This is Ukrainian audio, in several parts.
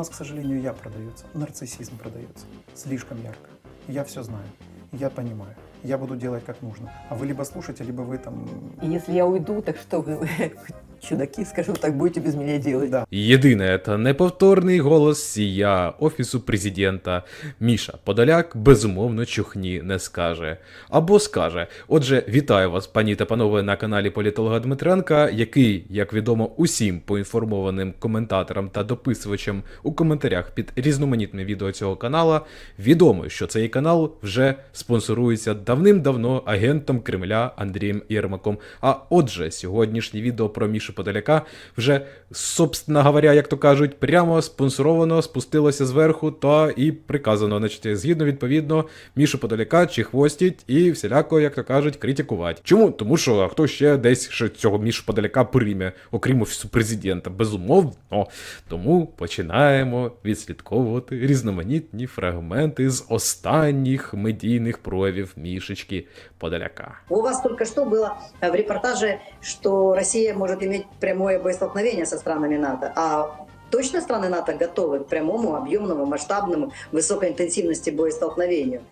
нас, к сожалению, я продается, нарциссизм продается, слишком ярко. Я все знаю, я понимаю, я буду делать как нужно. А вы либо слушаете, либо вы там... И если я уйду, так что вы, чудаки, скажу так, будете без меня делать? Да, Єдине та неповторний голос сія офісу президента Міша Подоляк безумовно чухні не скаже. Або скаже. Отже, вітаю вас, пані та панове, на каналі Політолога Дмитренка, який, як відомо, усім поінформованим коментаторам та дописувачам у коментарях під різноманітне відео цього канала, відомо, що цей канал вже спонсорується давним-давно агентом Кремля Андрієм Єрмаком. А отже, сьогоднішнє відео про Мішу Подоляка вже, собственно говоря, як то кажуть, прямо спонсоровано спустилося зверху та і приказано, значить, згідно відповідно, Мішу Подоляка чи хвостіть і всіляко, як то кажуть, критикувати. Чому? Тому що а хто ще десь ще цього Мішу Подоляка прийме, окрім офісу президента? Безумовно. Тому починаємо відслідковувати різноманітні фрагменти з останніх медійних проявів Мішечки Подоляка. У вас только что было э, в репортаже, что Россия может иметь прямое боестолкновение со странами НАТО. А точно страны НАТО готовы к прямому, объемному, масштабному, высокой интенсивности боестолкновению?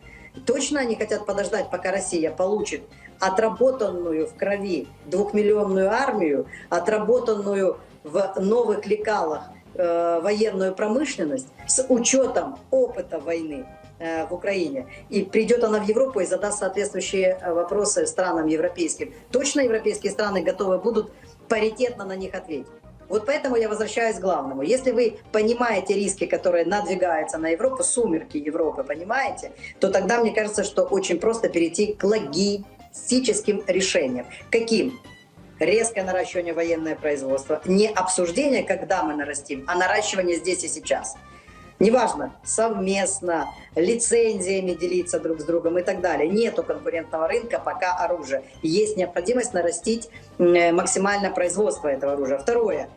Точно они хотят подождать, пока Россия получит отработанную в крови двухмиллионную армию, отработанную в новых лекалах э, военную промышленность с учетом опыта войны э, в Украине. И придет она в Европу и задаст соответствующие э, вопросы странам европейским. Точно европейские страны готовы будут паритетно на них ответить. Вот поэтому я возвращаюсь к главному. Если вы понимаете риски, которые надвигаются на Европу, сумерки Европы, понимаете, то тогда мне кажется, что очень просто перейти к логистическим решениям. Каким? Резкое наращивание военное производство. Не обсуждение, когда мы нарастим, а наращивание здесь и сейчас. Неважно, совместно, лицензиями делиться друг с другом и так далее. Нету конкурентного рынка, пока оружие. Есть необходимость нарастить м, максимально производство этого оружия. Второе.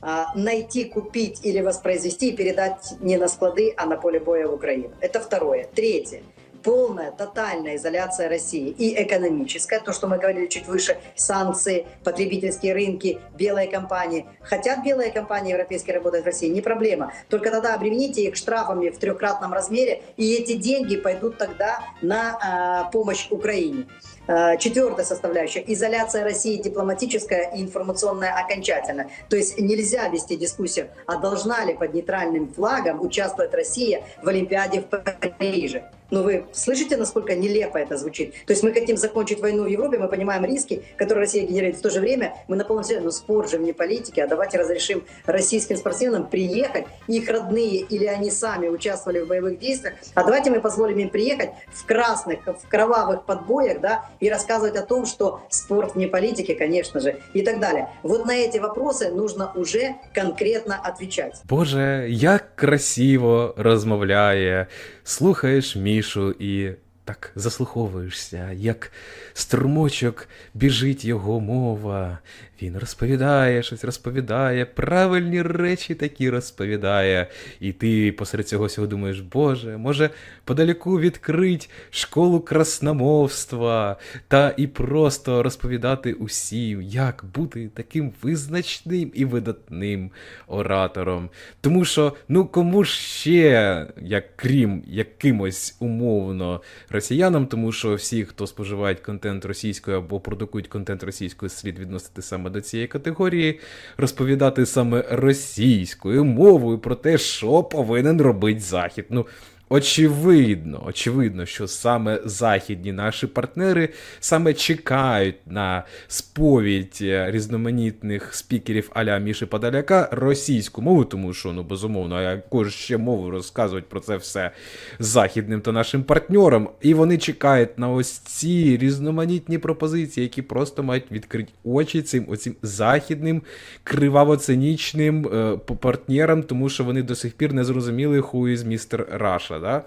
а, Найти, купить или воспроизвести и передать не на склады, а на поле боя в Украину. Это второе. Третье. Полная, тотальная изоляция России и экономическая, то, что мы говорили чуть выше, санкции, потребительские рынки, белые компании. Хотят белые компании европейские работать в России, не проблема. Только тогда обремените их штрафами в трехкратном размере, и эти деньги пойдут тогда на а, помощь Украине. А, Четвертая составляющая – изоляция России дипломатическая и информационная окончательно. То есть нельзя вести дискуссию, а должна ли под нейтральным флагом участвовать Россия в Олимпиаде в Париже. Ну вы слышите, насколько нелепо это звучит? То есть мы хотим закончить войну в Европе, мы понимаем риски, которые Россия генерирует. В то же время мы на серьезе, ну спор же вне политики, а давайте разрешим российским спортсменам приехать, их родные или они сами участвовали в боевых действиях, а давайте мы позволим им приехать в красных, в кровавых подбоях, да, и рассказывать о том, что спорт вне политики, конечно же, и так далее. Вот на эти вопросы нужно уже конкретно отвечать. Боже, як красиво розмовляє, слухаєш Мішу і так заслуховуєшся, як струмочок біжить його мова. він розповідає, щось розповідає, правильні речі такі розповідає. І ти посеред цього всього думаєш, Боже, може подалеку відкрить школу красномовства та і просто розповідати усім, як бути таким визначним і видатним оратором. Тому що, ну кому ж ще, як крім якимось умовно росіянам, тому що всі, хто споживають контент російською або продукують контент російською, слід відносити саме до цієї категорії, розповідати саме російською мовою про те, що повинен робити Захід. Ну, Очевидно, очевидно, що саме західні наші партнери саме чекають на сповідь е, різноманітних спікерів аля Міші Подаляка російську мову, тому що ну безумовно, а яку ж ще мову розказують про це все західним та нашим партнерам. І вони чекають на ось ці різноманітні пропозиції, які просто мають відкрити очі цим оцим західним криваво-цинічним е, партнерам, тому що вони до сих пір не зрозуміли who is Mr. Russia, да?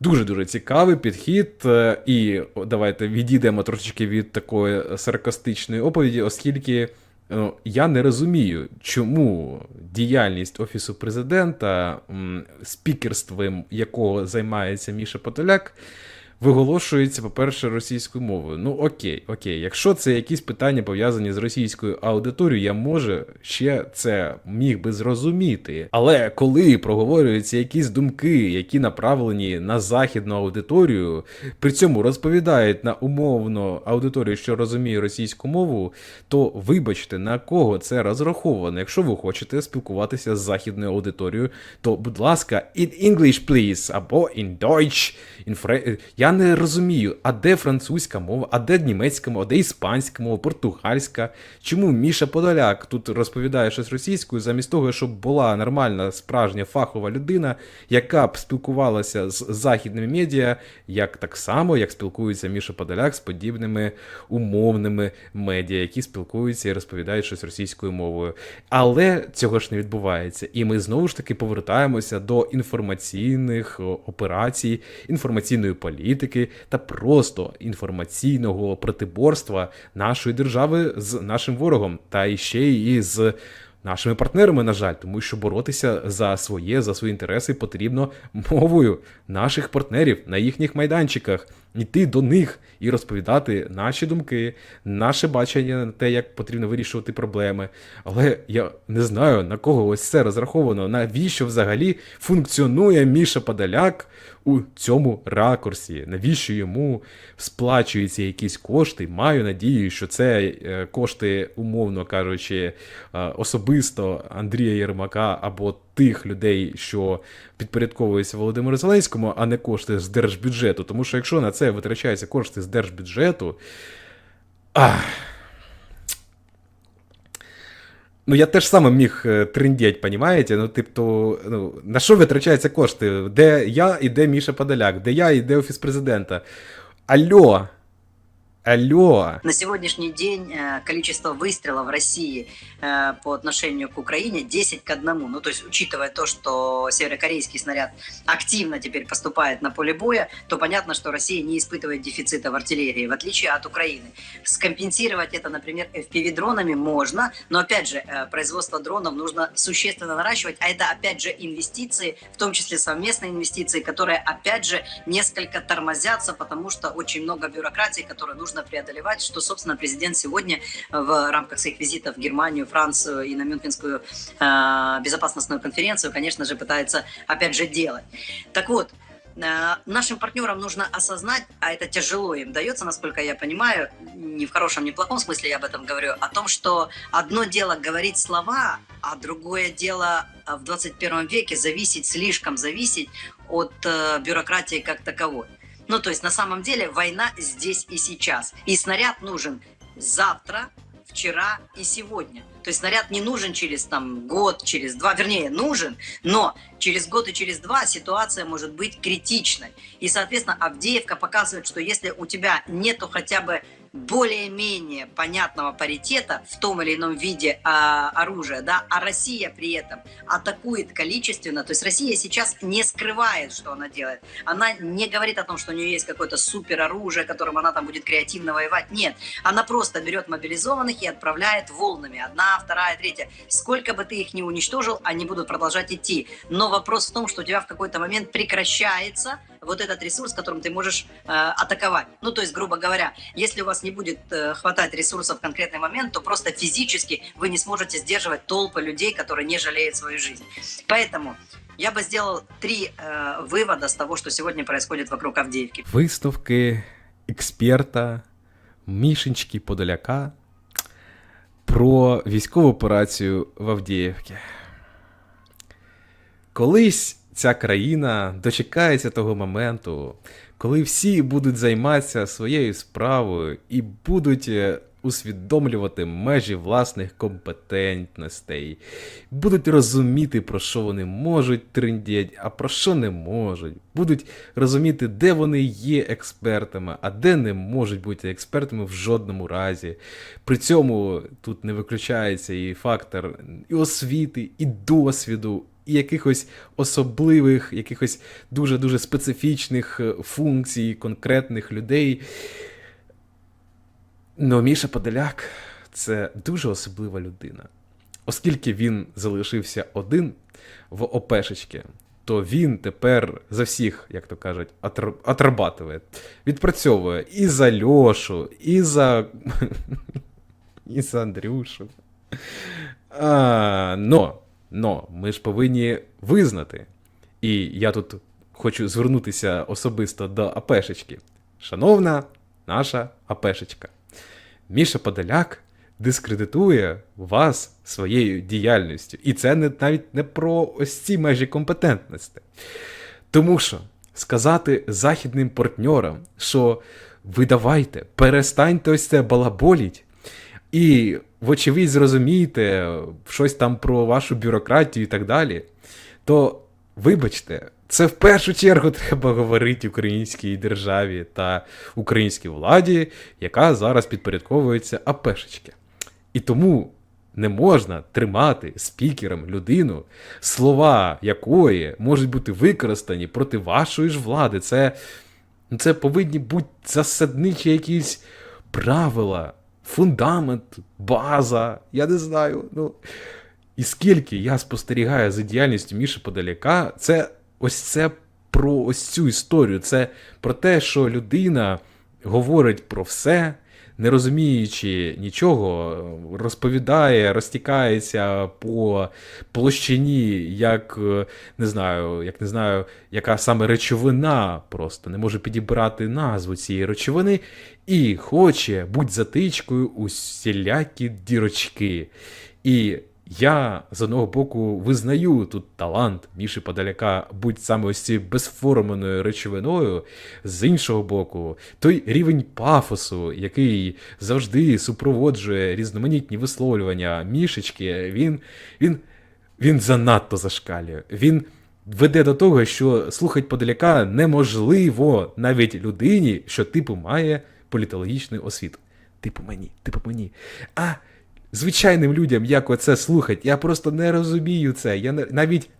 Дуже-дуже цікавий підхід. е, І давайте відійдемо трошечки від такої саркастичної оповіді, оскільки ну, я не розумію, чому діяльність Офісу президента, спікерством якого займається Міша Подоляк, виголошується, по-перше, російською мовою. Ну окей, окей. Якщо це якісь питання пов'язані з російською аудиторією, я може ще це міг би зрозуміти. Але коли проговорюються якісь думки, які направлені на західну аудиторію, при цьому розповідають на умовну аудиторію, що розуміє російську мову, то вибачте, на кого це розраховано. Якщо ви хочете спілкуватися з західною аудиторією, то будь ласка, in English, please, або in Deutsch, in Fre... Я не розумію, а де французька мова, а де німецька мова, а де іспанська мова, португальська. Чому Міша Подоляк тут розповідає щось російською, замість того, щоб була нормальна, справжня фахова людина, яка б спілкувалася з західними медіа, як так само, як спілкується Міша Подоляк з подібними умовними медіа, які спілкуються і розповідають щось російською мовою. Але цього ж не відбувається. І ми знову ж таки повертаємося до інформаційних операцій, інформаційної політики та просто інформаційного протиборства нашої держави з нашим ворогом, та іще і з. Нашими партнерами, на жаль, тому що боротися за своє, за свої інтереси потрібно мовою наших партнерів на їхніх майданчиках, йти до них і розповідати наші думки, наше бачення на те, як потрібно вирішувати проблеми. Але я не знаю на кого ось це розраховано. Навіщо взагалі функціонує Міша Подоляк у цьому ракурсі? Навіщо йому сплачуються якісь кошти? Маю надію, що це е, кошти, умовно кажучи, е, особисто Андрія Єрмака або тих людей, що підпорядковуються Володимиру Зеленському, а не кошти з держбюджету. Тому що якщо на це витрачаються кошти з держбюджету. Ах, Ну, я теж саме міг е, триндіть, понімаєте? Ну, тобто, ну, на що витрачаються кошти? Де я і де Міша Подоляк? Де я і де Офіс президента? Алло. Алло. На сегодняшний день э, количество выстрелов в России э, по отношению к Украине 10 к 1. Ну, то есть, учитывая то, что северокорейский снаряд активно теперь поступает на поле боя, то понятно, что Россия не испытывает дефицита в артиллерии, в отличие от Украины. Скомпенсировать это, например, FPV-дронами можно, но, опять же, э, производство дронов нужно существенно наращивать, а это, опять же, инвестиции, в том числе совместные инвестиции, которые, опять же, несколько тормозятся, потому что очень много бюрократии, которую нужно преодолевать, что, собственно, президент сегодня в рамках своих визитов в Германию, Францию и на Мюнхенскую э, безопасностную конференцию, конечно же, пытается, опять же, делать. Так вот, э, нашим партнерам нужно осознать, а это тяжело им дается, насколько я понимаю, не в хорошем, не в плохом смысле я об этом говорю, о том, что одно дело говорить слова, а другое дело э, в 21 веке зависеть, слишком зависеть от э, бюрократии как таковой. Ну, то есть, на самом деле, война здесь и сейчас. И снаряд нужен завтра, вчера и сегодня. То есть снаряд не нужен через там, год, через два, вернее, нужен, но через год и через два ситуация может быть критичной. И, соответственно, Авдеевка показывает, что если у тебя нету хотя бы более-менее понятного паритета в том или ином виде а, оружия, да, а Россия при этом атакует количественно, то есть Россия сейчас не скрывает, что она делает. Она не говорит о том, что у нее есть какое-то супер оружие, которым она там будет креативно воевать. Нет, она просто берет мобилизованных и отправляет волнами. Одна, вторая, третья. Сколько бы ты их не уничтожил, они будут продолжать идти. Но вопрос в том, что у тебя в какой-то момент прекращается вот этот ресурс, которым ты можешь э, атаковать. Ну, то есть, грубо говоря, если у вас не будет э, хватать ресурсов в конкретный момент, то просто физически вы не сможете сдерживать толпы людей, которые не жалеют свою жизнь. Поэтому я бы сделал три э, вывода с того, что сегодня происходит вокруг Авдеевки. Висновки експерта Мішенчки Подоляка про військову операцію в Авдіївці. Колись ця країна дочекається того моменту, коли всі будуть займатися своєю справою і будуть е, усвідомлювати межі власних компетентностей, будуть розуміти, про що вони можуть триндіть, а про що не можуть, будуть розуміти, де вони є експертами, а де не можуть бути експертами в жодному разі. При цьому тут не виключається і фактор і освіти, і досвіду. І якихось особливих, якихось дуже-дуже специфічних е, функцій конкретних людей. Ну, Міша Подоляк це дуже особлива людина. Оскільки він залишився один в ОПшечки, то він тепер за всіх, як то кажуть, отрабатує, відпрацьовує і за Льошу, і за. і за Андрюшу. А, но, но, ми ж повинні визнати. І я тут хочу звернутися особисто до Апешечки. Шановна наша Апешечка, Міша Подоляк дискредитує вас своєю діяльністю. І це не, навіть не про ось ці межі компетентності. Тому що сказати західним партнерам, що ви давайте, перестаньте ось це балаболіть, і, вочевидь, зрозумієте щось там про вашу бюрократію і так далі, то вибачте, це в першу чергу треба говорити українській державі та українській владі, яка зараз підпорядковується АПшечки. І тому не можна тримати спікером людину, слова якої можуть бути використані проти вашої ж влади. Це, ну, це повинні бути засадничі якісь правила, фундамент, база. Я не знаю. Ну, і скільки я спостерігаю за діяльністю Міші Подаляка, це ось це про ось цю історію. Це про те, що людина говорить про все, не розуміючи нічого, розповідає, розтікається по площині, як е, не знаю, як не знаю, яка саме речовина просто не може підібрати назву цієї речовини, і хоче бути затичкою усілякі дірочки. І я з одного боку визнаю тут талант Міші Подаляка будь саме ось цією безформеною речовиною, з іншого боку, той рівень пафосу, який завжди супроводжує різноманітні висловлювання мішечки, він, він, він занадто зашкалює. Він веде до того, що слухати Подаляка неможливо навіть людині, що типу має політологічну освіту. Типу мені, типу мені. А звичайним людям, як оце слухать, я просто не розумію це. Я не, навіть.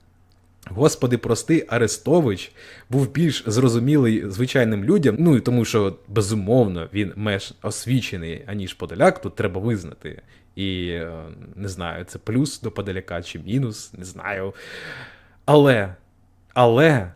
Господи, прости, Арестович був більш зрозумілий звичайним людям. Ну і тому, що безумовно він менш освічений, аніж Подоляк, тут треба визнати. І е, не знаю, це плюс до Подоляка чи мінус, не знаю. Але, але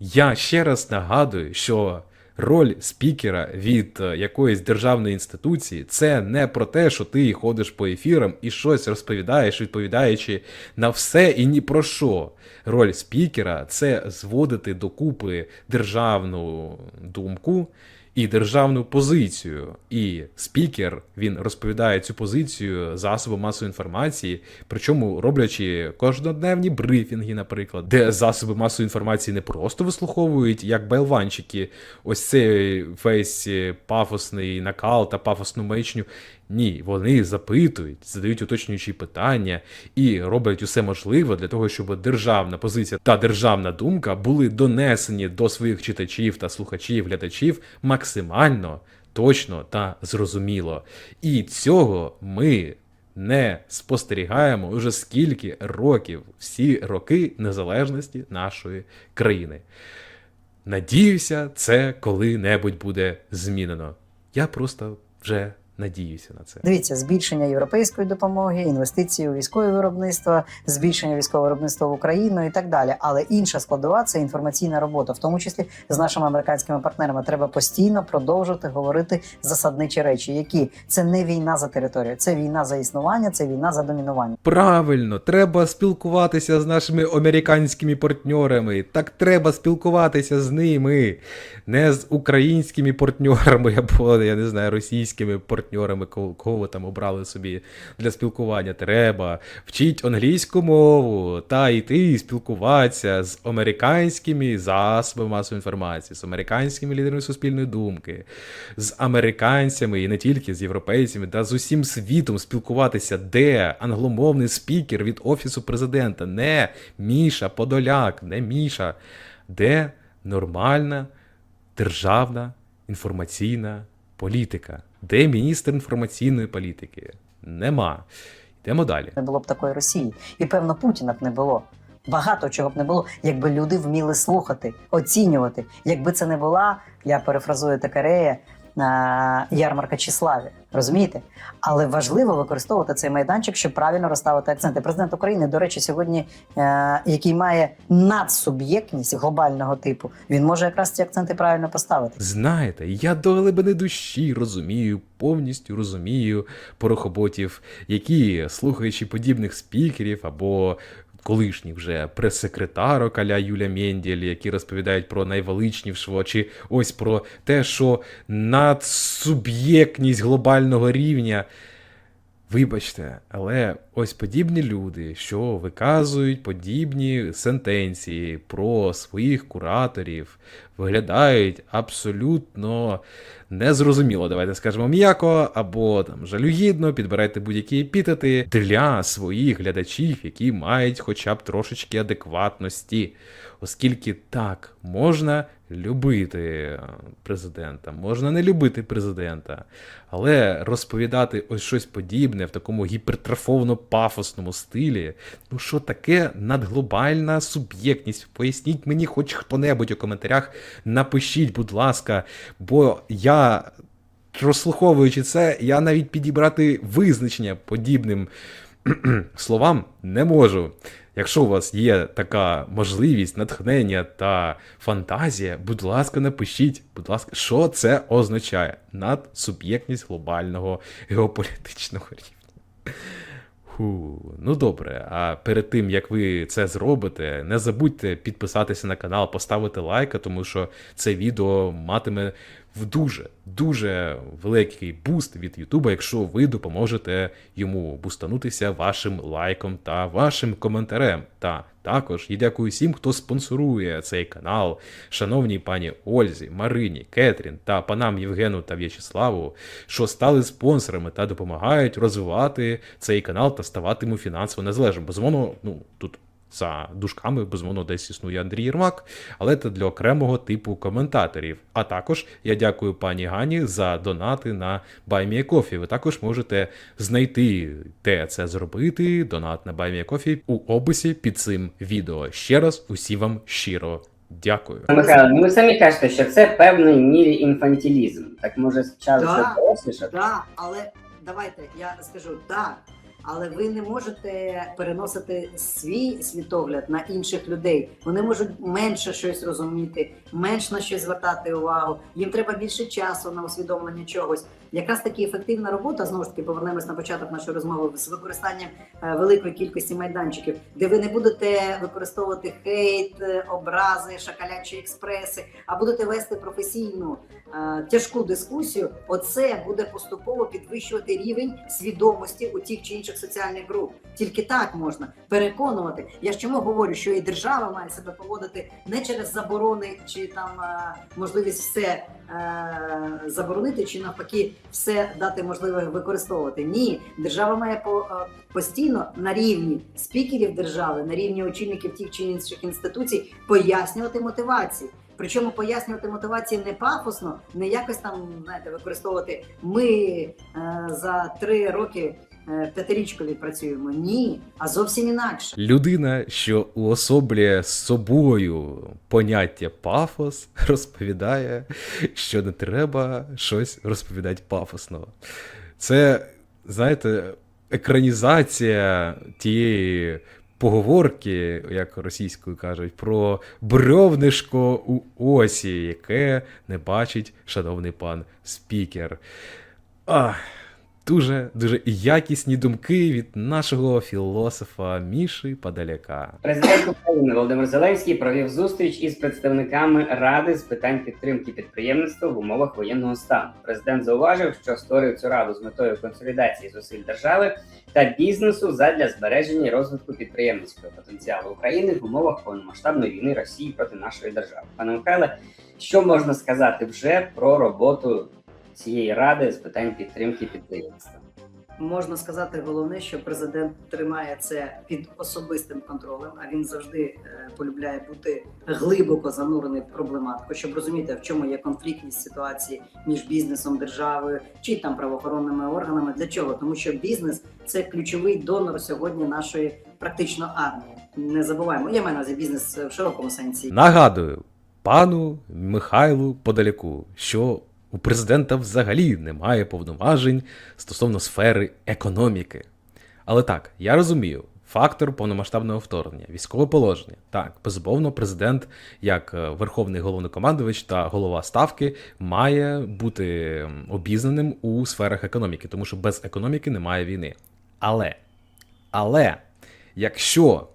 я ще раз нагадую, що роль спікера від е, якоїсь державної інституції це не про те, що ти ходиш по ефірам і щось розповідаєш, відповідаючи на все і ні про що. Роль спікера це зводити докупи державну думку і державну позицію. І спікер він розповідає цю позицію засобам масової інформації, причому роблячи кожнодневні брифінги, наприклад, де засоби масової інформації не просто вислуховують як байлванчики, ось цей весь пафосний накал та пафосну маячню. Ні, вони запитують, задають уточнюючі питання і роблять усе можливе для того, щоб державна позиція та державна думка були донесені до своїх читачів та слухачів, глядачів максимально точно та зрозуміло. І цього ми не спостерігаємо уже скільки років, всі роки незалежності нашої країни. Надіюся, це коли-небудь буде змінено. Я просто вже надіюся на це. Дивіться, збільшення європейської допомоги, інвестиції у військове виробництво, збільшення військового виробництва в Україну і так далі. Але інша складова це інформаційна робота, в тому числі з нашими американськими партнерами. Треба постійно продовжувати говорити засадничі речі, які це не війна за територію, це війна за існування, це війна за домінування. Правильно, треба спілкуватися з нашими американськими партнерами. Так треба спілкуватися з ними, не з українськими партнерами або я не знаю, російськими партнерами, кого, кого там обрали собі для спілкування. Треба вчити англійську мову та йти спілкуватися з американськими засобами масової інформації, з американськими лідерами суспільної думки, з американцями і не тільки з європейцями, та з усім світом спілкуватися, де англомовний спікер від офісу президента, не Міша Подоляк, не Міша, де нормальна державна інформаційна політика, де міністр інформаційної політики. Нема. Йдемо далі. Не було б такої Росії, і певно Путіна б не було. Багато чого б не було, якби люди вміли слухати, оцінювати. Якби це не була, я перефразую Такарея, ярмарка Числаві. Розумієте? Але важливо використовувати цей майданчик, щоб правильно розставити акценти. Президент України, до речі, сьогодні, е, який має надсуб'єктність глобального типу, він може якраз ці акценти правильно поставити. Знаєте, я до глибини душі розумію, повністю розумію порохоботів, які, слухаючи подібних спікерів або колишніх вже прес-секретарок аля Юля Мендєль, які розповідають про найвеличнішого, чи ось про те, що надсуб'єктність глобального рівня. Вибачте, але ось подібні люди, що виказують подібні сентенції про своїх кураторів, виглядають абсолютно незрозуміло, давайте скажемо м'яко, або там жалюгідно, підбирайте будь-які епітети для своїх глядачів, які мають хоча б трошечки адекватності. Оскільки так можна любити президента, можна не любити президента, але розповідати ось щось подібне в такому гіпертрофовно пафосному стилі. Ну що таке надглобальна суб'єктність? Поясніть мені, хоч хто-небудь у коментарях, напишіть, будь ласка, бо я. Розслуховуючи це, я навіть підібрати визначення подібним словам не можу. Якщо у вас є така можливість, натхнення та фантазія, будь ласка, напишіть, будь ласка, що це означає надсуб'єктність глобального геополітичного рівня. Фу, ну добре, а перед тим як ви це зробите, не забудьте підписатися на канал, поставити лайка, тому що це відео матиме в дуже дуже великий буст від Ютуба, якщо ви допоможете йому бустанутися вашим лайком та вашим коментарем. Та також і дякую всім, хто спонсорує цей канал, шановній пані Ользі, Марині, Кетрін та панам Євгену та В'ячеславу, що стали спонсорами та допомагають розвивати цей канал та ставати йому фінансово незалежним. Безумовно, ну тут. За дужками, безумовно, десь існує Андрій Єрмак, але це для окремого типу коментаторів. А також я дякую пані Гані за донати на BuyMeACoffee. Ви також можете знайти, де це зробити. Донат на BuyMeACoffee у описі під цим відео. Ще раз усім вам щиро дякую. Михайло, ну ви самі кажете, що це певний мірі інфантилізм. Так може час Да. Да, але давайте я скажу так. Але ви не можете переносити свій світогляд на інших людей. Вони можуть менше щось розуміти, менш на щось звертати увагу. Їм треба більше часу на усвідомлення чогось. Якраз таки ефективна робота знову ж таки повернемось на початок нашої розмови з використанням е, великої кількості майданчиків, де ви не будете використовувати хейт, е, образи, шакалячі експреси, а будете вести професійну е, тяжку дискусію. Оце буде поступово підвищувати рівень свідомості у тих чи інших соціальних груп. Тільки так можна переконувати. Я ж чому говорю, що і держава має себе поводити не через заборони чи там можливість все заборонити, чи навпаки все дати можливе використовувати. Ні, держава має е, постійно на рівні спікерів держави, на рівні очільників тих чи інших інституцій пояснювати мотивації. Причому пояснювати мотивації не пафосно, не якось там знаєте, використовувати ми е, за три роки е, п'ятирічкові працюємо. Ні, а зовсім інакше. Людина, що уособлює з собою поняття пафос, розповідає, що не треба щось розповідати пафосно. Це, знаєте, екранізація тієї поговорки, як російською кажуть, про брьовнишко у осі, яке не бачить шановний пан спікер. Ах. Дуже дуже якісні думки від нашого філософа Міші Подаляка. Президент України Володимир Зеленський провів зустріч із представниками Ради з питань підтримки підприємництва в умовах воєнного стану. Президент зауважив, що створив цю раду з метою консолідації зусиль держави та бізнесу задля збереження і розвитку підприємницького потенціалу України в умовах повномасштабної війни Росії проти нашої держави. Пане Михайле, що можна сказати вже про роботу цієї ради з питань підтримки підприємництва? Можна сказати, головне, що президент тримає це під особистим контролем, а він завжди е, полюбляє бути глибоко занурений в проблематику, щоб розуміти, в чому є конфліктність ситуації між бізнесом, державою чи там правоохоронними органами. Для чого? Тому що бізнес це ключовий донор сьогодні нашої практично армії. Не забуваємо. Я маю на увазі бізнес в широкому сенсі. Нагадую пану Михайлу Подаляку, що У президента взагалі немає повноважень стосовно сфери економіки. Але так, я розумію. Фактор повномасштабного вторгнення, військове положення. Так, безумовно, президент, як е, верховний головнокомандувач та голова ставки, має бути обізнаним у сферах економіки, тому що без економіки немає війни. Але, але, якщо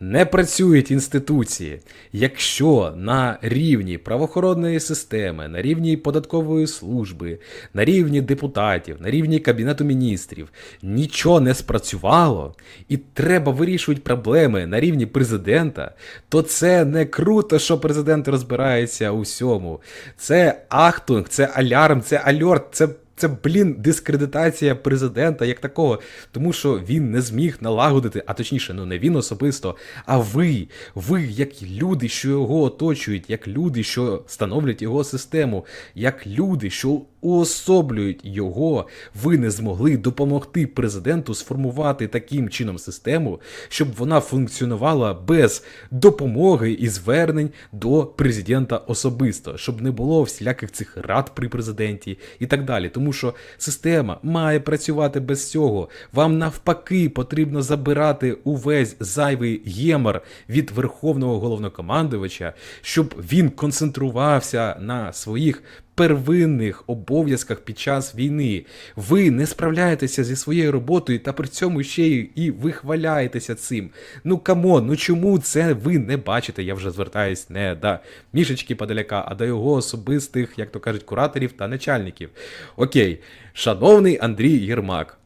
не працюють інституції, якщо на рівні правоохоронної системи, на рівні податкової служби, на рівні депутатів, на рівні кабінету міністрів нічого не спрацювало, і треба вирішувати проблеми на рівні президента, то це не круто, що президент розбирається у всьому. Це ахтунг, це алярм, це альорт, це. Це, блін, дискредитація президента як такого, тому що він не зміг налагодити, а точніше, ну не він особисто, а ви, ви, як люди, що його оточують, як люди, що становлять його систему, як люди, що уособлюють його, ви не змогли допомогти президенту сформувати таким чином систему, щоб вона функціонувала без допомоги і звернень до президента особисто, щоб не було всіляких цих рад при президенті і так далі. Тому що система має працювати без цього. Вам навпаки потрібно забирати увесь зайвий гемор від верховного головнокомандувача, щоб він концентрувався на своїх первинних обов'язках під час війни. Ви не справляєтеся зі своєю роботою та при цьому ще й і вихваляєтеся цим. Ну камон, ну чому це ви не бачите? Я вже звертаюсь не до мішечки Подаляка, а до його особистих, як то кажуть, кураторів та начальників. Окей, шановний Андрій Єрмак.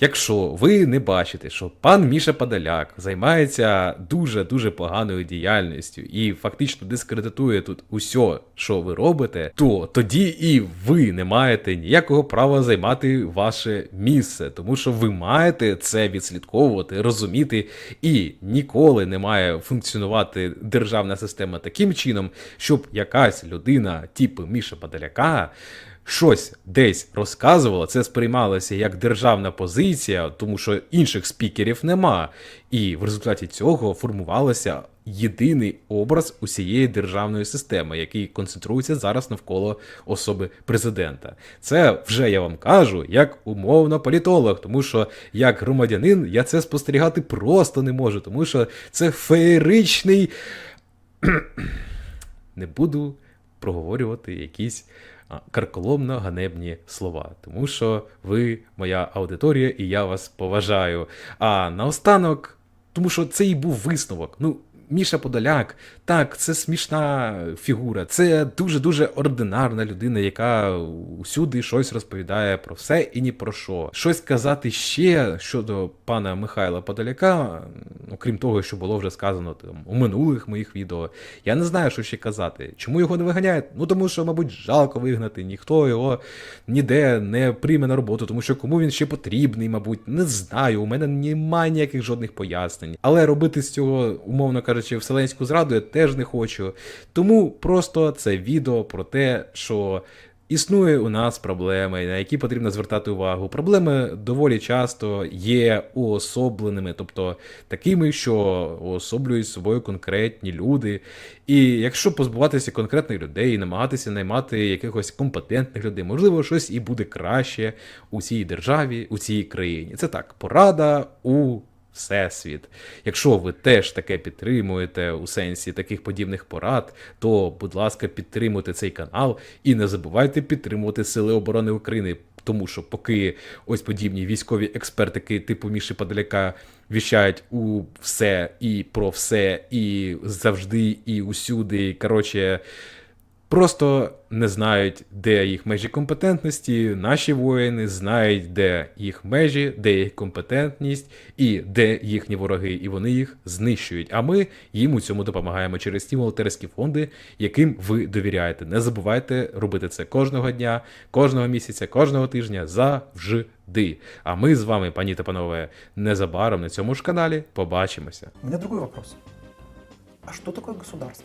Якщо ви не бачите, що пан Міша Подоляк займається дуже дуже поганою діяльністю і фактично дискредитує тут усе, що ви робите, то тоді і ви не маєте ніякого права займати ваше місце, тому що ви маєте це відслідковувати, розуміти, і ніколи не має функціонувати державна система таким чином, щоб якась людина, типу Міша Подоляка, щось десь розказувало, це сприймалося як державна позиція, тому що інших спікерів нема. І в результаті цього формувалося єдиний образ усієї державної системи, який концентрується зараз навколо особи президента. Це вже я вам кажу як умовно політолог, тому що як громадянин я це спостерігати просто не можу, тому що це феєричний. не буду проговорювати якісь карколомно ганебні слова, тому що ви моя аудиторія і я вас поважаю. А наостанок, тому що це і був висновок. Ну, Міша Подоляк, так, це смішна фігура, це дуже-дуже ординарна людина, яка усюди щось розповідає про все і ні про що. Щось казати ще щодо пана Михайла Подоляка, окрім того, що було вже сказано там у минулих моїх відео, я не знаю, що ще казати. Чому його не виганяють? Ну тому що, мабуть, жалко вигнати, ніхто його ніде не прийме на роботу, тому що кому він ще потрібний, мабуть, не знаю. У мене немає ніяких жодних пояснень. Але робити з цього, умовно кажучи, вселенську зраду я теж не хочу. Тому просто це відео про те, що. Існує у нас проблеми, на які потрібно звертати увагу. Проблеми доволі часто є уособленими, тобто такими, що уособлюють собою конкретні люди. І якщо позбуватися конкретних людей намагатися наймати якихось компетентних людей, можливо, щось і буде краще у цій державі, у цій країні. Це так, порада у Всесвіт. Якщо ви теж таке підтримуєте у сенсі таких подібних порад, то, будь ласка, підтримуйте цей канал і не забувайте підтримувати Сили оборони України. Тому що поки ось подібні військові експертики типу Міші Подоляка віщають у все і про все, і завжди, і усюди. Коротше, просто не знають, де їх межі компетентності. Наші воїни знають, де їх межі, де їх компетентність і де їхні вороги, і вони їх знищують. А ми їм у цьому допомагаємо через ті волонтерські фонди, яким ви довіряєте. Не забувайте робити це кожного дня, кожного місяця, кожного тижня завжди. А ми з вами, пані та панове, незабаром на цьому ж каналі побачимося. У меня другой вопрос. А что такое государство?